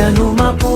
野怒马。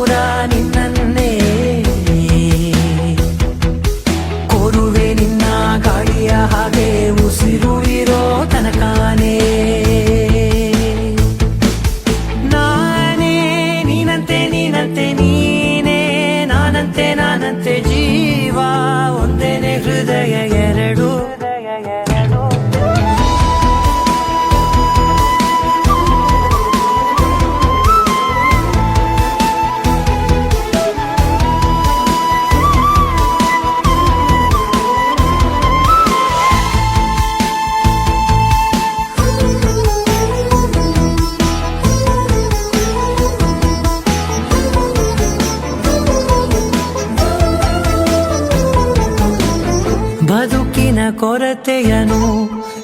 ಮಾತಿನ ಕೊರತೆಯನು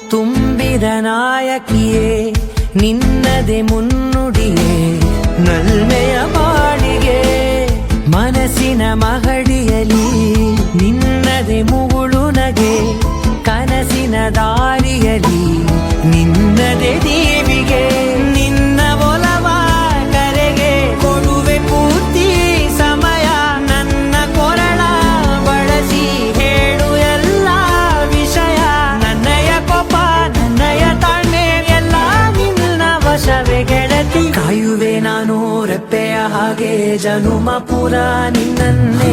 ತುಂಬಿದ ನಾಯಕಿಯೇ ನಿನ್ನದೆ ಮುನ್ನುಡಿಯೇ ನಲ್ಮೆಯ ಬಾಡಿಗೆ ಮನಸ್ಸಿನ ಮಹಡಿಯಲಿ ಹಾಗೆ ಜನುಮ ಪುರ ನಿನ್ನನ್ನೇ